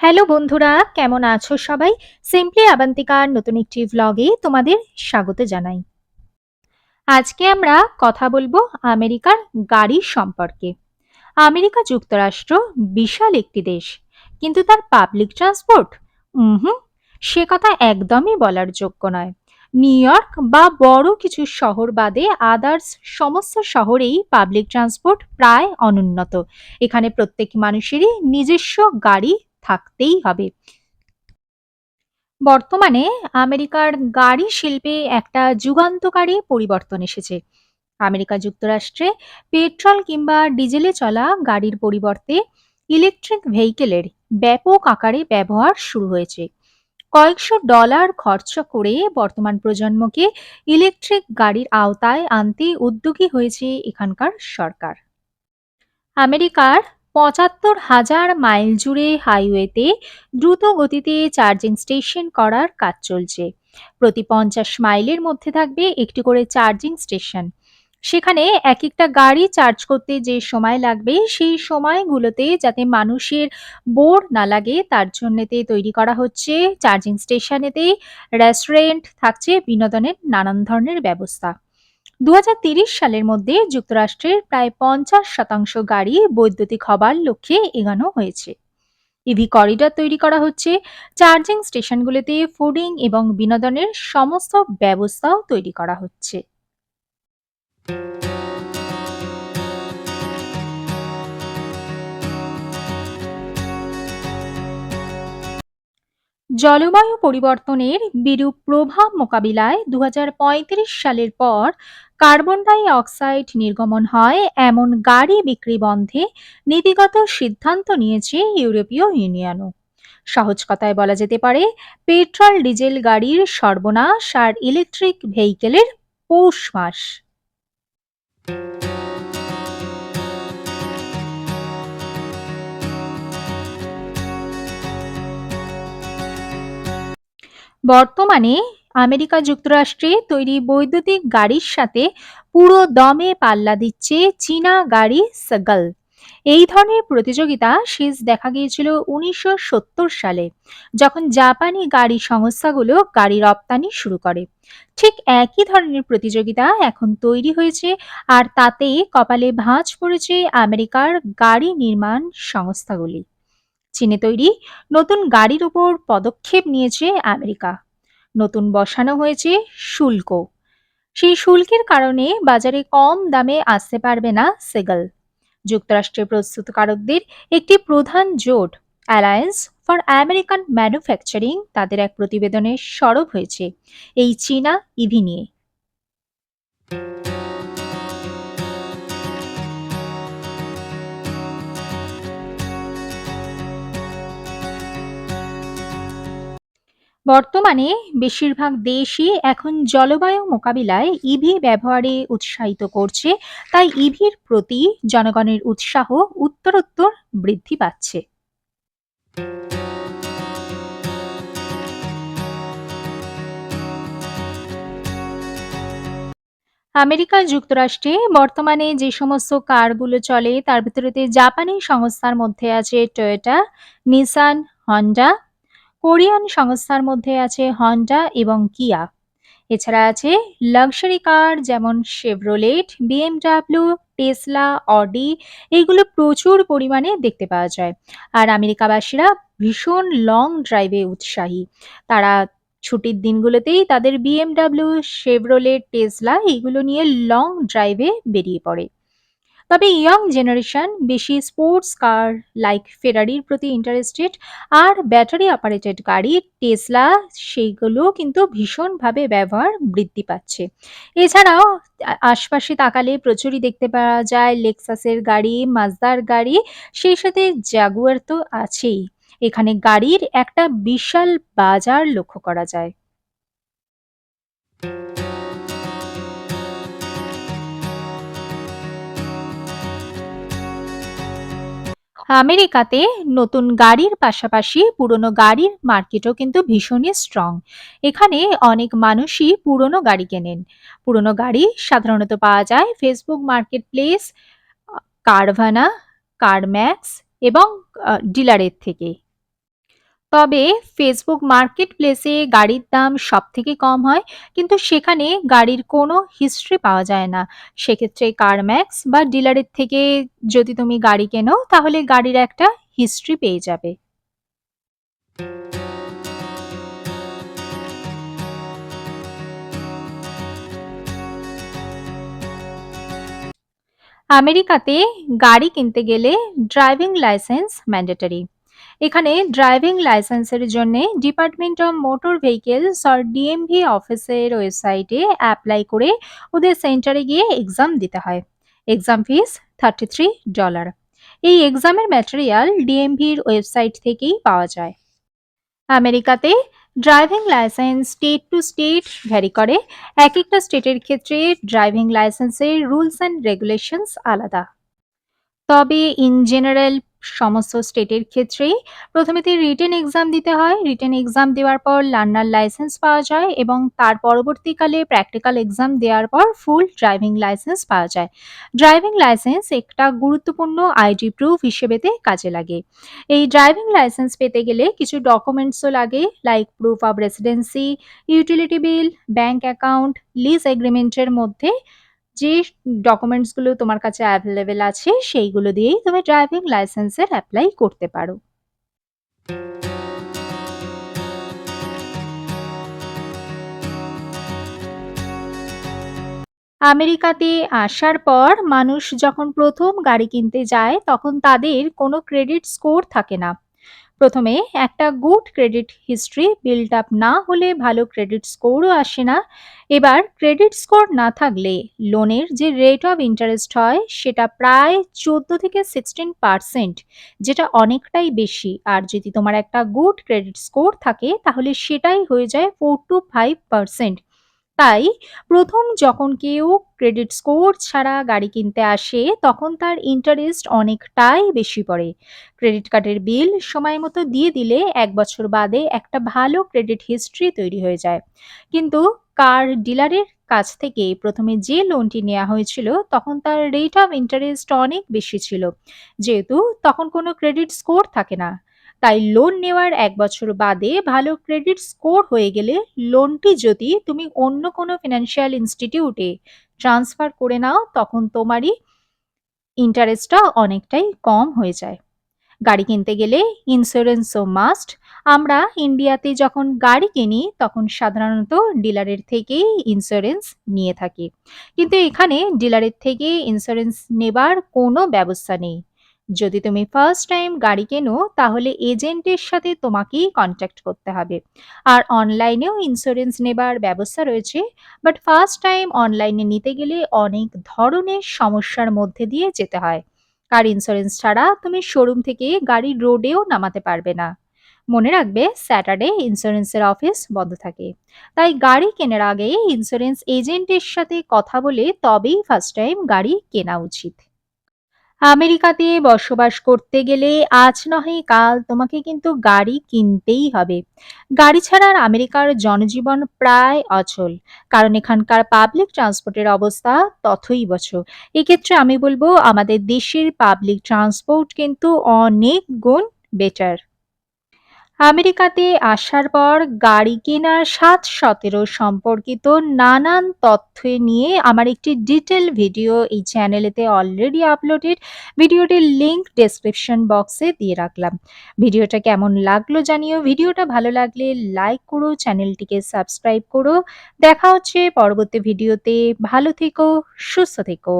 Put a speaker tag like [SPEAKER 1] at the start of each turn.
[SPEAKER 1] Hello বন্ধুরা, কেমন আছো সবাই? সিম্পলি আবান্তিকার নতুন একটি ভ্লগে তোমাদের স্বাগত জানাই। আজকে আমরা কথা বলব আমেরিকার গাড়ি সম্পর্কে। আমেরিকা যুক্তরাষ্ট্র বিশাল একটি দেশ, কিন্তু তার পাবলিক ট্রান্সপোর্ট হুম সে কথা একদমই বলার যোগ্য নয়। নিউ ইয়র্ক বা বড় কিছু শহর বাদে আদার্স সমস্ত শহরেই পাবলিক ট্রান্সপোর্ট প্রায় অনুন্নত। এখানে প্রত্যেক মানুষেরই নিজস্ব গাড়ি থাকতেই হবে। বর্তমানে আমেরিকার গাড়ি শিল্পে একটা যুগান্তকারী পরিবর্তন এসেছে। আমেরিকা যুক্তরাষ্ট্রে পেট্রোল কিংবা ডিজেলে চলা গাড়ির পরিবর্তে ইলেকট্রিক ভেহিকেলের ব্যাপক আকারে ব্যবহার শুরু হয়েছে। কয়েকশো ডলার খরচ করে বর্তমান প্রজন্মকে ইলেকট্রিক গাড়ির আওতায় আনতে উদ্যোগী হয়েছে এখানকার সরকার। আমেরিকার পঁচাত্তর হাজার মাইল জুড়ে হাইওয়েতে দ্রুত গতিতে চার্জিং স্টেশন করার কাজ চলছে। প্রতি পঞ্চাশ মাইলের মধ্যে থাকবে একটি করে চার্জিং স্টেশন। সেখানে এক একটা গাড়ি চার্জ করতে যে সময় লাগবে, সেই সময়গুলোতে যাতে মানুষের বোর না লাগে, তার জন্যেতে তৈরি করা হচ্ছে চার্জিং স্টেশনেতে রেস্টুরেন্ট, থাকছে বিনোদনের নানান ধরনের ব্যবস্থা। দু সালের মধ্যে যুক্তরাষ্ট্রের প্রায় পঞ্চাশ শতাংশ গাড়ি বৈদ্যুতিক হবার লক্ষ্যে এগানো হয়েছে। ইভি করিডর তৈরি করা হচ্ছে, চার্জিং স্টেশনগুলিতে ফুডিং এবং বিনোদনের সমস্ত ব্যবস্থাও তৈরি করা হচ্ছে। জলবায়ু পরিবর্তনের বিরূপ প্রভাব মোকাবিলায় দু হাজার পঁয়ত্রিশ সালের পর কার্বন ডাই অক্সাইড নির্গমন হয় এমন গাড়ি বিক্রি বন্ধে নীতিগত সিদ্ধান্ত নিয়েছে ইউরোপীয় ইউনিয়নও। সহজ কথায় বলা যেতে পারে, পেট্রোল ডিজেল গাড়ির সর্বনাশ আর ইলেকট্রিক ভেহিকেলের পৌষ মাস। বর্তমানে আমেরিকা যুক্তরাষ্ট্রে তৈরি বৈদ্যুতিক গাড়ির সাথে পুরো দমে পাল্লা দিচ্ছে চীনা গাড়ি সাগল এই ধরনের প্রতিযোগিতা শেষ দেখা গিয়েছিল উনিশশো সত্তর সালে, যখন জাপানি গাড়ি সংস্থাগুলো গাড়ি রপ্তানি শুরু করে। ঠিক একই ধরনের প্রতিযোগিতা এখন তৈরি হয়েছে আর তাতে কপালে ভাঁজ পড়েছে আমেরিকার গাড়ি নির্মাণ সংস্থাগুলি। চীনে তৈরি নতুন গাড়ির উপর পদক্ষেপ নিয়েছে আমেরিকা। নতুন বসানো হয়েছে শুল্ক। সেই শুল্কের কারণে বাজারে কম দামে আসতে পারবে না সেগল। যুক্তরাষ্ট্রের প্রস্তুতকারকদের একটি প্রধান জোট অ্যালায়েন্স ফর আমেরিকান ম্যানুফ্যাকচারিং তাদের এক প্রতিবেদনে সরব হয়েছে এই চীনা ইভি নিয়ে। বর্তমানে বেশিরভাগ দেশই এখন জলবায়ু মোকাবিলায় ইভি ব্যবহারে উৎসাহিত করছে। তাই ইভির প্রতি জনগণের উৎসাহ উত্তরোত্তর বৃদ্ধি পাচ্ছে। আমেরিকা যুক্তরাষ্ট্রে বর্তমানে যে সমস্ত কারগুলো চলে, তার ভিতরেতে জাপানি সংস্থার মধ্যে আছে টয়োটা নিসান হন্ডা কোরিয়ান সংস্থার মধ্যে আছে হন্ডা এবং কিয়া। এছাড়া আছে লাক্সারি কার যেমন শেভরোলেট, বিএমডাব্লিউ, টেসলা, অডি এইগুলো প্রচুর পরিমাণে দেখতে পাওয়া যায়। আর আমেরিকাবাসীরা ভীষণ লং ড্রাইভে উৎসাহী। তারা ছুটির দিনগুলোতেই তাদের বিএমডাব্লিউ, শেভরোলেট, টেসলা এইগুলো নিয়ে লং ড্রাইভে বেরিয়ে পড়ে। তবে ইয়ং জেনারেশন বেশি স্পোর্টস কার লাইক ফেরারির প্রতি ইন্টারেস্টেড আর ব্যাটারি অপারেটেড গাড়ি টেসলা সেইগুলো কিন্তু ভীষণভাবে ব্যবহার বৃদ্ধি পাচ্ছে। এছাড়াও আশপাশে তাকালে প্রচুরই দেখতে পাওয়া যায় লেক্সাসের গাড়ি মাজদার গাড়ি, সেই সাথে জাগুয়ার তো আছেই। এখানে গাড়ির একটা বিশাল বাজার লক্ষ্য করা যায়। আমেরিকাতে নতুন গাড়ির পাশাপাশি পুরনো গাড়ির মার্কেটও কিন্তু ভীষণই স্ট্রং এখানে অনেক মানুষই পুরনো গাড়ি কেনেন। পুরনো গাড়ি সাধারণত পাওয়া যায় Facebook marketplace Carvana CarMax এবং ডিলারের থেকে। তবে ফেসবুক মার্কেট প্লেসে গাড়ির দাম সব থেকে কম হয়, কিন্তু সেখানে গাড়ির কোনো হিস্ট্রি পাওয়া যায় না। সেক্ষেত্রে কারম্যাক্স বা ডিলারের থেকে যদি তুমি গাড়ি কেনো, তাহলে গাড়ির একটা হিস্ট্রি পেয়ে যাবে। আমেরিকাতে গাড়ি কিনতে গেলে ড্রাইভিং লাইসেন্স ম্যান্ডেটরি এখানে ড্রাইভিং লাইসেন্সের জন্য department of motor vehicles or DMV অফিসের ওয়েবসাইটে অ্যাপ্লাই করে ওদের সেন্টারে গিয়ে এক্সাম দিতে হয়। Exam fees thirty three dollar এই এক্সামের ম্যাটেরিয়াল ডিএমভির ওয়েবসাইট থেকেই পাওয়া যায়। আমেরিকাতে driving licence state to state vary করে। এক একটা স্টেটের ক্ষেত্রে ড্রাইভিং লাইসেন্সের রুলস অ্যান্ড রেগুলেশনস আলাদা। তবে ইন জেনারেল সমস্ত স্টেটের ক্ষেত্রেই। প্রথমেতে রিটেন এক্সাম দিতে হয়। রিটেন এক্সাম দেওয়ার পর লার্নার লাইসেন্স পাওয়া যায় এবং তার পরবর্তীকালে প্র্যাকটিক্যাল এক্সাম দেওয়ার পর ফুল ড্রাইভিং লাইসেন্স পাওয়া যায়। ড্রাইভিং লাইসেন্স একটা গুরুত্বপূর্ণ আইডি প্রুফ হিসেবেতে কাজে লাগে। এই ড্রাইভিং লাইসেন্স পেতে গেলে কিছু ডকুমেন্টসও লাগে like proof of residency utility bill bank account lease এগ্রিমেন্টের মধ্যে যে ডকুমেন্টসগুলো তোমার কাছে অ্যাভেলেবেল আছে, সেইগুলো দিয়েই তুমি ড্রাইভিং লাইসেন্সের অ্যাপ্লাই করতে পারো। আমেরিকাতে আসার পর মানুষ যখন প্রথম গাড়ি কিনতে যায়, তখন তাদের কোনো ক্রেডিট স্কোর থাকে না। প্রথমে একটা good credit history build up না হলে ভালো ক্রেডিট স্কোরও আসে না। এবার ক্রেডিট স্কোর না থাকলে লোনের যে রেট অফ ইন্টারেস্ট হয় সেটা প্রায় চোদ্দ থেকে সিক্সটিন পার্সেন্ট যেটা অনেকটাই বেশি। আর যদি তোমার একটা গুড ক্রেডিট স্কোর থাকে তাহলে সেটাই হয়ে যায় ফোর টু ফাইভ পার্সেন্ট তাই প্রথম যখন কেউ ক্রেডিট স্কোর ছাড়া গাড়ি কিনতে আসে, তখন তার ইন্টারেস্ট অনেকটাই বেশি পড়ে। ক্রেডিট কার্ডের বিল সময় মতো দিয়ে দিলে এক বছর বাদে একটা ভালো ক্রেডিট হিস্ট্রি তৈরি হয়ে যায়। কিন্তু কার ডিলারের কাছ থেকে প্রথমে যে লোনটি নেওয়া হয়েছিল, তখন তার রেট অফ ইন্টারেস্ট অনেক বেশি ছিল। যেহেতু তখন কোনো ক্রেডিট স্কোর থাকে না। তাই লোন নেওয়ার এক বছর বাদে ভালো ক্রেডিট স্কোর হয়ে গেলে লোনটি যদি তুমি অন্য কোনো ফিনান্সিয়াল ইনস্টিটিউটে ট্রান্সফার করে নাও, তখন তোমারই ইন্টারেস্টটা অনেকটাই কম হয়ে যায়। গাড়ি কিনতে গেলে ইন্স্যুরেন্সও মাস্ট আমরা ইন্ডিয়াতে যখন গাড়ি কিনি, তখন সাধারণত ডিলারের থেকেই ইন্স্যুরেন্স নিয়ে থাকি। কিন্তু এখানে ডিলারের থেকে ইন্স্যুরেন্স নেবার কোনো ব্যবস্থা নেই। যদি তুমি ফার্স্ট টাইম গাড়ি কেনো, তাহলে এজেন্টের সাথে তোমাকেই কন্ট্যাক্ট করতে হবে। আর অনলাইনেও ইন্স্যুরেন্স নেবার ব্যবস্থা রয়েছে বাট ফার্স্ট টাইম অনলাইনে নিতে গেলে অনেক ধরনের সমস্যার মধ্যে দিয়ে যেতে হয়। কার ইন্স্যুরেন্স ছাড়া তুমি শোরুম থেকে গাড়ি রোডেও নামাতে পারবে না। মনে রাখবে স্যাটারডে ইন্স্যুরেন্সের অফিস বন্ধ থাকে। তাই গাড়ি কেনার আগে ইন্স্যুরেন্স এজেন্টের সাথে কথা বলে তবেই ফার্স্ট টাইম গাড়ি কেনা উচিত। আমেরিকাতে বসবাস করতে গেলে আজ নহে কাল তোমাকে কিন্তু গাড়ি কিনতেই হবে। গাড়ি ছাড়া আমেরিকার জনজীবন প্রায় অচল। কারণ এখানকার পাবলিক ট্রান্সপোর্টের অবস্থা তথই বছর। এক্ষেত্রে আমি বলব আমাদের দেশের পাবলিক ট্রান্সপোর্ট কিন্তু অনেক গুণ বেটার আমেরিকাতে আসার পর গাড়ি কেনার সাত সতেরো সম্পর্কিত নানান তথ্য নিয়ে আমার একটি ডিটেল ভিডিও এই চ্যানেলেতে অলরেডি আপলোডেড ভিডিওটির লিংক ডেসক্রিপশন বক্সে দিয়ে রাখলাম। ভিডিওটা কেমন লাগল জানিও। ভিডিওটা ভালো লাগলে লাইক করো, চ্যানেলটিকে সাবস্ক্রাইব করো। দেখা হচ্ছে পরবর্তী ভিডিওতে। ভালো থেকো, সুস্থ থেকো।